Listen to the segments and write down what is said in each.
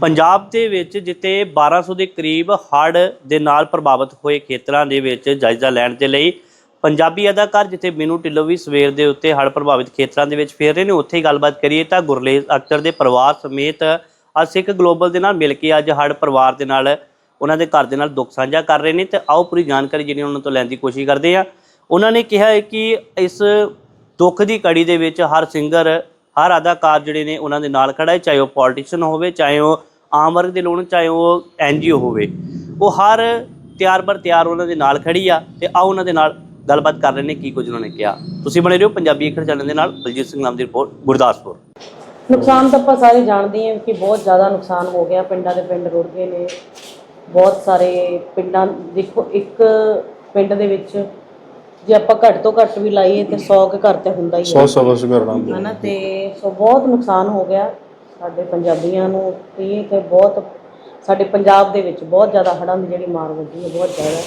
ਪੰਜਾਬ ਦੇ ਵਿੱਚ ਜਿੱਥੇ 1200 ਦੇ ਕਰੀਬ ਹੜ੍ਹ ਦੇ ਨਾਲ ਪ੍ਰਭਾਵਿਤ ਹੋਏ ਖੇਤਰਾਂ ਦੇ ਵਿੱਚ ਜਾਇਜ਼ਾ ਲੈਣ ਦੇ ਲਈ ਪੰਜਾਬੀ ਅਦਾਕਾਰ ਜਿੱਥੇ ਮੀਨੂ ਢਿੱਲੋਂ ਵੀ ਸਵੇਰ ਦੇ ਉੱਤੇ ਹੜ੍ਹ ਪ੍ਰਭਾਵਿਤ ਖੇਤਰਾਂ ਦੇ ਵਿੱਚ ਫੇਰ ਰਹੇ ਨੇ, ਉੱਥੇ ਹੀ ਗੱਲਬਾਤ ਕਰੀਏ ਤਾਂ ਗੁਰਲੇਜ ਅਖਤਰ ਦੇ ਪਰਿਵਾਰ ਸਮੇਤ ਅੱਜ ਸਿੱਖ ਗਲੋਬਲ ਦੇ ਨਾਲ ਮਿਲ ਕੇ ਅੱਜ ਹੜ੍ਹ ਪਰਿਵਾਰ ਦੇ ਨਾਲ ਉਹਨਾਂ ਦੇ ਘਰ ਦੇ ਨਾਲ ਦੁੱਖ ਸਾਂਝਾ ਕਰ ਰਹੇ ਨੇ ਤੇ ਆਓ ਪੂਰੀ ਜਾਣਕਾਰੀ ਜਿਹੜੀ ਉਹਨਾਂ ਤੋਂ ਲੈਣ ਦੀ ਕੋਸ਼ਿਸ਼ ਕਰਦੇ ਆ ਉਹਨਾਂ ਨੇ ਕਿਹਾ ਹੈ ਕਿ ਇਸ ਦੁੱਖ ਦੀ ਕੜੀ ਦੇ ਵਿੱਚ ਹਰ ਸਿੰਗਰ, ਹਰ ਅਦਾਕਾਰ ਜਿਹੜੇ ਨੇ ਉਹਨਾਂ ਦੇ ਨਾਲ ਖੜਾ ਹੈ, ਚਾਹੇ ਉਹ ਪੋਲੀਟੀਸ਼ੀਅਨ ਹੋਵੇ, ਚਾਹੇ ਉਹ ਆਮ ਵਰਗ ਦੇ ਲੋਕ ਚਾਹੇ ਉਹ ਐਨਜੀਓ ਹੋਵੇ। ਉਹ ਹਰ ਤਿਆਰ ਬਰ ਤਿਆਰ ਉਹਨਾਂ ਦੇ ਨਾਲ ਖੜੀ ਆ ਤੇ ਆਓ ਉਹਨਾਂ ਦੇ ਨਾਲ ਗੱਲਬਾਤ ਕਰ ਰਹੇ ਨੇ ਕੀ ਕੁਝ ਉਹਨਾਂ ਨੇ ਕਿਹਾ। ਤੁਸੀਂ ਬਣੇ ਰਹੋ ਪੰਜਾਬੀ ਅਖਰ ਚੈਨਲ ਦੇ ਨਾਲ ਬਲਜੀਤ ਸਿੰਘ ਨਾਮ ਦੀ ਰਿਪੋਰਟ ਗੁਰਦਾਸਪੁਰ। ਨੁਕਸਾਨ ਤਾਂ ਆਪਾਂ ਸਾਰੇ ਜਾਣਦੇ ਹਾਂ ਕਿ ਬਹੁਤ ਜ਼ਿਆਦਾ ਨੁਕਸਾਨ ਹੋ ਗਿਆ। ਪਿੰਡਾਂ ਦੇ ਪਿੰਡ ਰੁੜ ਗਏ ਨੇ। ਬਹੁਤ ਸਾਰੇ ਪਿੰਡਾਂ ਦੇਖੋ ਇੱਕ ਪਿੰਡ ਦੇ ਵਿੱਚ ਜੇ ਆਪਾਂ ਘੱਟ ਤੋਂ ਘੱਟ ਵੀ ਲਾਈਏ ਤੇ 100 ਕੇ ਘਰ ਤੇ ਹੁੰਦਾ ਹੀ ਹੈ। 100 ਸਵਸ ਕਰਨਾ ਹਨਾ ਤੇ ਸੋ ਬਹੁਤ ਨੁਕਸਾਨ ਹੋ ਗਿਆ। ਸਾਡੇ ਪੰਜਾਬੀਆਂ ਨੂੰ ਇਹ ਤੇ ਬਹੁਤ, ਸਾਡੇ ਪੰਜਾਬ ਦੇ ਵਿੱਚ ਬਹੁਤ ਜ਼ਿਆਦਾ ਹੜ੍ਹਾਂ ਦੀ ਜਿਹੜੀ ਮਾਰ ਵੱਜੀ ਹੈ, ਬਹੁਤ ਜ਼ਿਆਦਾ।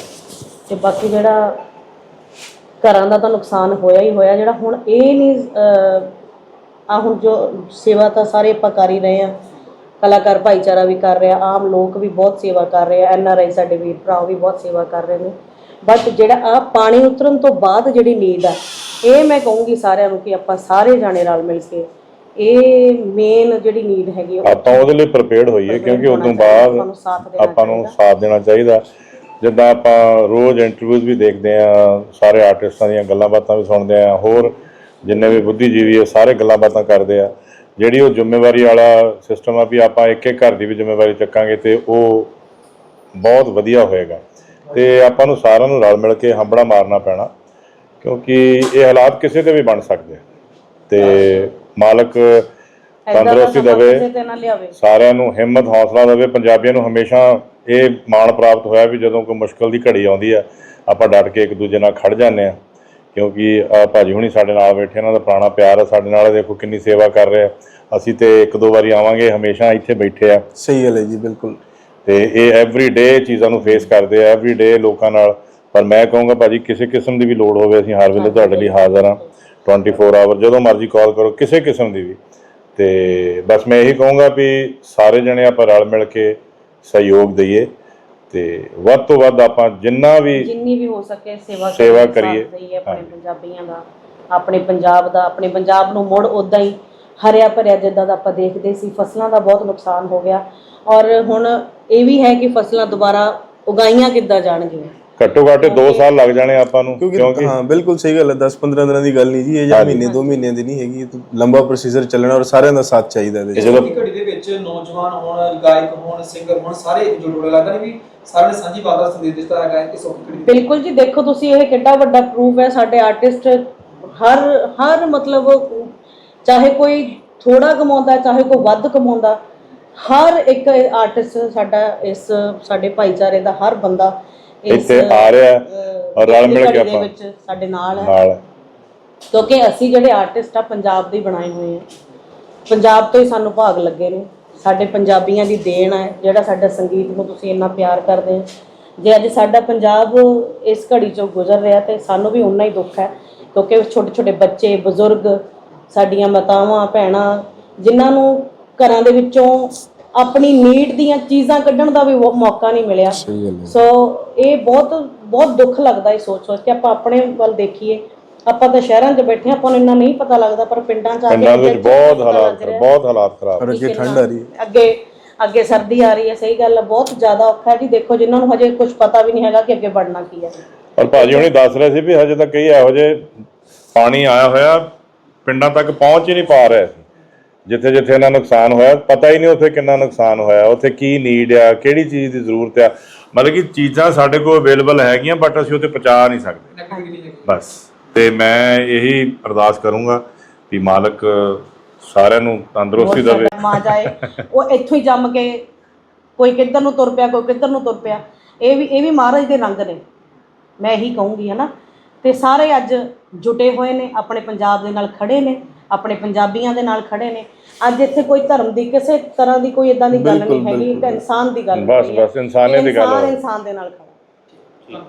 ਤੇ ਬਾਕੀ ਜਿਹੜਾ ਘਰਾਂ ਦਾ ਤਾਂ ਨੁਕਸਾਨ ਹੋਇਆ ਹੀ ਹੋਇਆ, ਜਿਹੜਾ ਹੁਣ ਇਹ ਨਹੀਂ ਆ ਹੁਣ ਜੋ ਸੇਵਾ ਤਾਂ ਸਾਰੇ ਆਪਾਂ ਕਰ ਹੀ ਰਹੇ ਆ ਕਲਾਕਾਰ ਭਾਈਚਾਰਾ ਵੀ ਕਰ ਰਿਹਾ, ਆਮ ਲੋਕ ਵੀ ਬਹੁਤ ਸੇਵਾ ਕਰ ਰਹੇ ਆ, ਐਨ ਆਰ ਆਈ ਸਾਡੇ ਵੀਰ ਭਰਾ ਵੀ ਬਹੁਤ ਸੇਵਾ ਕਰ ਰਹੇ ਨੇ। ਬਟ ਜਿਹੜਾ ਆ ਪਾਣੀ ਉਤਰਨ ਤੋਂ ਬਾਅਦ ਜਿਹੜੀ ਨੀਡ ਆ, ਇਹ ਮੈਂ ਕਹੂੰਗੀ ਸਾਰਿਆਂ ਨੂੰ ਕਿ ਆਪਾਂ ਸਾਰੇ ਜਾਣੇ ਰਲ ਮਿਲ ਕੇ ਇਹ ਮੇਨ ਜਿਹੜੀ ਨੀਡ ਹੈਗੀ ਆ, ਉਹ ਆਪਾਂ ਉਹਦੇ ਲਈ ਪ੍ਰਿਪੇਅਰਡ ਹੋਈਏ ਕਿਉਂਕਿ ਉਦੋਂ ਚਾਹੀਦਾ, ਬਾਅਦ ਆਪਾਂ ਨੂੰ ਸਾਥ ਦੇਣਾ ਚਾਹੀਦਾ। ਜਿੱਦਾਂ ਆਪਾਂ ਰੋਜ਼ ਇੰਟਰਵਿਊਜ਼ ਵੀ ਦੇਖਦੇ ਆ ਸਾਰੇ ਆਰਟਿਸਟਾਂ ਦੀਆਂ ਗੱਲਾਂ ਬਾਤਾਂ ਵੀ ਸੁਣਦੇ ਆ ਹੋਰ ਜਿੰਨੇ ਵੀ ਬੁੱਧੀਜੀਵੀ ਆ ਸਾਰੇ ਗੱਲਾਂ ਬਾਤਾਂ ਕਰਦੇ ਆ। ਜਿਹੜੀ ਉਹ ਜ਼ਿੰਮੇਵਾਰੀ ਵਾਲਾ ਸਿਸਟਮ ਆ ਵੀ ਆਪਾਂ ਇੱਕ ਇੱਕ ਘਰ ਦੀ ਵੀ ਜ਼ਿੰਮੇਵਾਰੀ ਚੱਕਾਂਗੇ ਤੇ ਉਹ ਬਹੁਤ ਵਧੀਆ ਹੋਏਗਾ। ਤੇ ਆਪਾਂ ਨੂੰ ਸਾਰਿਆਂ ਨੂੰ ਰਲ ਮਿਲ ਕੇ ਹੰਬੜਾ ਮਾਰਨਾ ਪੈਣਾ ਕਿਉਂਕਿ ਇਹ ਹਾਲਾਤ ਕਿਸੇ ਤੇ ਵੀ ਬਣ ਸਕਦੇ ਤੇ ਮਾਲਕ ਤੰਦਰੁਸਤੀ ਦੇਵੇ ਸਾਰਿਆਂ ਨੂੰ ਹਿੰਮਤ ਹੌਸਲਾ ਦੇਵੇ ਪੰਜਾਬੀਆਂ ਨੂੰ ਹਮੇਸ਼ਾ ਇਹ ਮਾਣ ਪ੍ਰਾਪਤ ਹੋਇਆ ਵੀ ਜਦੋਂ ਕੋਈ ਮੁਸ਼ਕਲ ਦੀ ਘੜੀ ਆਉਂਦੀ ਆ ਆਪਾਂ ਡਟ ਕੇ ਇੱਕ ਦੂਜੇ ਨਾਲ ਖੜ ਜਾਂਦੇ ਆ ਕਿਉਂਕਿ ਭਾਜੀ ਹੁਣੀ ਸਾਡੇ ਨਾਲ ਬੈਠੇ ਇਹਨਾਂ ਦਾ ਪੁਰਾਣਾ ਪਿਆਰ ਆ ਸਾਡੇ ਨਾਲ ਦੇਖੋ ਕਿੰਨੀ ਸੇਵਾ ਕਰ ਰਹੇ ਆ। ਅਸੀਂ ਤੇ ਇੱਕ ਦੋ ਵਾਰੀ ਆਵਾਂਗੇ ਹਮੇਸ਼ਾ ਇੱਥੇ ਬੈਠੇ ਆ। ਸਹੀ ਗੱਲ ਹੈ ਜੀ ਬਿਲਕੁਲ। ਤੇ ਇਹ ਐਵਰੀ ਡੇ ਚੀਜ਼ਾਂ ਨੂੰ ਫੇਸ ਕਰਦੇ ਆ ਐਵਰੀ ਡੇ ਲੋਕਾਂ ਨਾਲ। ਪਰ ਮੈਂ ਕਹੂੰਗਾ ਭਾਜੀ ਕਿਸੇ ਕਿਸਮ ਦੀ ਵੀ ਲੋੜ ਹੋਵੇ ਅਸੀਂ ਹਰ ਵੇਲੇ ਤੁਹਾਡੇ ਲਈ ਹਾਜ਼ਰ ਹਾਂ। 24 ਆਵਰ ਜਦੋਂ ਮਰਜ਼ੀ ਕਾਲ ਕਰੋ ਕਿਸੇ ਕਿਸਮ ਦੀ ਵੀ। ਤੇ ਬਸ ਮੈਂ ਇਹੀ ਕਹੂੰਗਾ ਵੀ ਸਾਰੇ ਜਣੇ ਆਪਾਂ ਰਲ ਮਿਲ ਕੇ ਸਹਿਯੋਗ ਦਈਏ ਤੇ ਵੱਧ ਤੋਂ ਵੱਧ ਆਪਾਂ ਜਿੰਨਾ ਵੀ ਜਿੰਨੀ ਵੀ ਹੋ ਸਕੇ ਸੇਵਾ ਸੇਵਾ ਕਰੀਏ। ਆਪਣੇ ਪੰਜਾਬੀਆਂ ਦਾ ਆਪਣੇ ਪੰਜਾਬ ਦਾ ਆਪਣੇ ਪੰਜਾਬ ਨੂੰ ਮੁੜ ਉਦਾਂ ਹੀ ਹਰਿਆ ਭਰਿਆ ਜਿੱਦਾਂ ਦਾ ਆਪਾਂ ਦੇਖਦੇ ਸੀ ਫਸਲਾਂ ਦਾ ਬਹੁਤ ਨੁਕਸਾਨ ਹੋ ਗਿਆ। ਔਰ ਹੁਣ ਇਹ ਵੀ ਹੈ ਕਿ ਫਸਲਾਂ ਦੁਬਾਰਾ ਉਗਾਈਆਂ ਕਿੱਦਾਂ ਜਾਣਗੀਆਂ? ਘੱਟੋ ਘੱਟ 2 ਸਾਲ ਲੱਗ ਜਾਣੇ ਆਪਾਂ ਨੂੰ ਕਿਉਂਕਿ ਹਾਂ ਬਿਲਕੁਲ ਸਹੀ ਗੱਲ ਹੈ 10 15 ਦਿਨਾਂ ਦੀ ਗੱਲ ਨਹੀਂ ਜੀ ਇਹ ਜਾਂ ਮਹੀਨੇ 2 ਮਹੀਨਿਆਂ ਦੀ ਨਹੀਂ ਹੈਗੀ ਇਹ ਲੰਬਾ ਪ੍ਰੋਸੀਜਰ ਚੱਲਣਾ ਔਰ ਸਾਰਿਆਂ ਦਾ ਸਾਥ ਚਾਹੀਦਾ ਇਹਦੇ ਜਦੋਂ ਘੜੀ ਦੇ ਵਿੱਚ ਨੌਜਵਾਨ ਹੋਣ ਗਾਇਕ ਹੋਣ ਸਿੰਗਰ ਹੋਣ ਸਾਰੇ ਜੁੜ ਹੋਏ ਲੱਗਦਾ ਨਹੀਂ ਵੀ ਸਾਰਿਆਂ ਨੇ ਸਾਂਝੀ ਬਾਤ ਦਾ ਸੰਦੇਸ਼ ਦਿੱਤਾ ਹੈਗਾ ਕਿ ਸੌਖੀ ਘੜੀ ਬਿਲਕੁਲ ਜੀ ਦੇਖੋ ਤੁਸੀਂ ਇਹ ਕਿੰਨਾ ਵੱਡਾ ਪ੍ਰੂਫ ਹੈ ਸਾਡੇ ਆਰਟਿਸਟ ਹਰ ਹਰ ਮਤਲਬ ਚਾਹੇ ਕੋਈ ਥੋੜਾ ਕਮਾਉਂਦਾ ਚਾਹੇ ਕੋਈ ਵੱਧ ਕਮਾਉਂਦਾ ਹਰ ਇੱਕ ਆਰਟਿਸਟ ਸਾਡਾ ਇਸ ਸਾਡੇ ਭਾਈਚਾਰੇ ਦਾ ਹਰ ਬੰਦਾ ਇਸ, ਇੱਥੇ ਆ ਰਿਹਾ ਔਰ ਰਲ ਮਿਲ ਕੇ ਦੇ ਆਪਾਂ ਵਿੱਚ ਸਾਡੇ ਨਾਲ ਹੈ। ਨਾਲ ਕਿਉਂਕਿ ਅਸੀਂ ਜਿਹੜੇ ਆਰਟਿਸਟ ਆ ਪੰਜਾਬ ਦੇ ਹੀ ਬਣਾਏ ਹੋਏ ਆ। ਪੰਜਾਬ ਤੋਂ ਹੀ ਸਾਨੂੰ ਭਾਗ ਲੱਗੇ ਨੇ। ਸਾਡੇ ਪੰਜਾਬੀਆਂ ਦੀ ਦੇਣ ਹੈ ਜਿਹੜਾ ਸਾਡਾ ਸੰਗੀਤ ਨੂੰ ਤੁਸੀਂ ਇੰਨਾ ਪਿਆਰ ਕਰਦੇ ਹੋ। ਜੇ ਅੱਜ ਸਾਡਾ ਪੰਜਾਬ ਇਸ ਘੜੀ ਚੋਂ ਗੁਜ਼ਰ ਰਿਹਾ ਤੇ ਸਾਨੂੰ ਵੀ ਉਨਾ ਹੀ ਦੁੱਖ ਹੈ ਕਿਉਂਕਿ ਛੋਟੇ ਛੋਟੇ ਬੱਚੇ ਬਜ਼ੁਰਗ ਸਾਡੀਆਂ ਮਾਤਾਵਾਂ ਭੈਣਾਂ ਜਿਨ੍ਹਾਂ ਨੂੰ ਘਰਾਂ ਦੇ ਵਿੱਚੋਂ ਆਪਣੀ ਨੀਡ ਦੀਆਂ ਚੀਜ਼ਾਂ ਕੱਢਣ ਦਾ ਵੀ ਮੌਕਾ ਨਹੀਂ ਮਿਲਿਆ। ਸੋ ਇਹ ਬਹੁਤ ਬਹੁਤ ਦੁੱਖ ਲੱਗਦਾ ਇਹ ਸੋਚ ਸੋਚ ਕੇ ਆਪਾਂ ਆਪਣੇ ਵੱਲ ਦੇਖੀਏ। ਆਪਾਂ ਤਾਂ ਸ਼ਹਿਰਾਂ 'ਚ ਬੈਠੇ ਆਪਾਂ ਨੂੰ ਇੰਨਾ ਨਹੀਂ ਪਤਾ ਲੱਗਦਾ ਪਰ ਪਿੰਡਾਂ 'ਚ ਆ ਕੇ ਪਿੰਡਾਂ ਵਿੱਚ ਬਹੁਤ ਹਾਲਾਤ ਬਹੁਤ ਹਾਲਾਤ ਖਰਾਬ। ਅੱਗੇ ਠੰਡ ਆ ਰਹੀ ਹੈ। ਅੱਗੇ ਅੱਗੇ ਸਰਦੀ ਆ ਰਹੀ ਹੈ ਸਹੀ ਗੱਲ ਹੈ ਬਹੁਤ ਜ਼ਿਆਦਾ ਔਖਾ ਜੀ। ਦੇਖੋ ਜਿਨ੍ਹਾਂ ਨੂੰ ਹਜੇ ਕੁਝ ਪਤਾ ਵੀ ਨਹੀਂ ਹੈਗਾ ਕਿ ਅੱਗੇ ਵੜਨਾ ਕੀ ਹੈ। ਪਰ ਭਾਜੀ ਹੁਣੇ ਦੱਸ ਰਹੇ ਸੀ ਵੀ ਹਜੇ ਤੱਕ ਕਈ ਇਹੋ ਜੇ ਪਾਣੀ ਆਇਆ ਹੋਇਆ ਪਿੰਡਾਂ ਤੱਕ ਪਹੁੰਚ ਹੀ ਨਹੀਂ ਪਾ ਰਿਹਾ। ਜਿੱਥੇ ਜਿੱਥੇ ਇਹਨਾਂ ਨੁਕਸਾਨ ਹੋਇਆ ਪਤਾ ਹੀ ਨਹੀਂ ਉੱਥੇ ਕਿੰਨਾ ਨੁਕਸਾਨ ਹੋਇਆ ਉੱਥੇ ਕੀ ਨੀਡ ਆ ਕਿਹੜੀ ਚੀਜ਼ ਦੀ ਜ਼ਰੂਰਤ ਆ। ਮਤਲਬ ਕਿ ਚੀਜ਼ਾਂ ਸਾਡੇ ਕੋਲ ਅਵੇਲੇਬਲ ਹੈਗੀਆਂ ਬਟ ਅਸੀਂ ਉੱਥੇ ਪਹੁੰਚਾ ਨਹੀਂ ਸਕਦੇ। ਬਸ। ਤੇ ਮੈਂ ਇਹੀ ਅਰਦਾਸ ਕਰੂੰਗਾ ਵੀ ਮਾਲਕ ਸਾਰਿਆਂ ਨੂੰ ਤੰਦਰੁਸਤੀ ਦੇਵੇ। ਮਾ ਜਾਏ। ਉਹ ਇੱਥੋਂ ਹੀ ਜੰਮ ਕੇ ਕੋਈ ਕਿੱਧਰ ਨੂੰ ਤੁਰ ਪਿਆ ਕੋਈ ਕਿੱਧਰ ਨੂੰ ਤੁਰ ਪਿਆ। ਇਹ ਵੀ ਇਹ ਵੀ ਮਹਾਰਾਜ ਦੇ ਰੰਗ ਨੇ। ਮੈਂ ਇਹੀ ਕਹੂੰਗੀ ਹਨਾ। ਤੇ ਸਾਰੇ ਅੱਜ ਜੁਟੇ ਹੋਏ ਨੇ ਆਪਣੇ ਪੰਜਾਬ ਦੇ ਨਾਲ ਖੜੇ ਨੇ। ਆਪਣੇ ਪੰਜਾਬੀਆਂ ਦੇ ਨਾਲ ਖੜੇ ਨੇ ਅੱਜ ਇੱਥੇ ਕੋਈ ਧਰਮ ਦੀ ਕਿਸੇ ਤਰ੍ਹਾਂ ਦੀ ਕੋਈ ਇਦਾਂ ਦੀ ਗੱਲ ਨਹੀਂ ਹੈਗੀ ਇੱਕ ਇਨਸਾਨ ਦੀ ਗੱਲ ਬਸ ਹੈ। ਬਸ ਇਨਸਾਨੀਅਤ ਦੀ ਗੱਲ ਇਨਸਾਨ ਹੋਈ। ਇਨਸਾਨ ਦੇ ਨਾਲ ਖੜਾ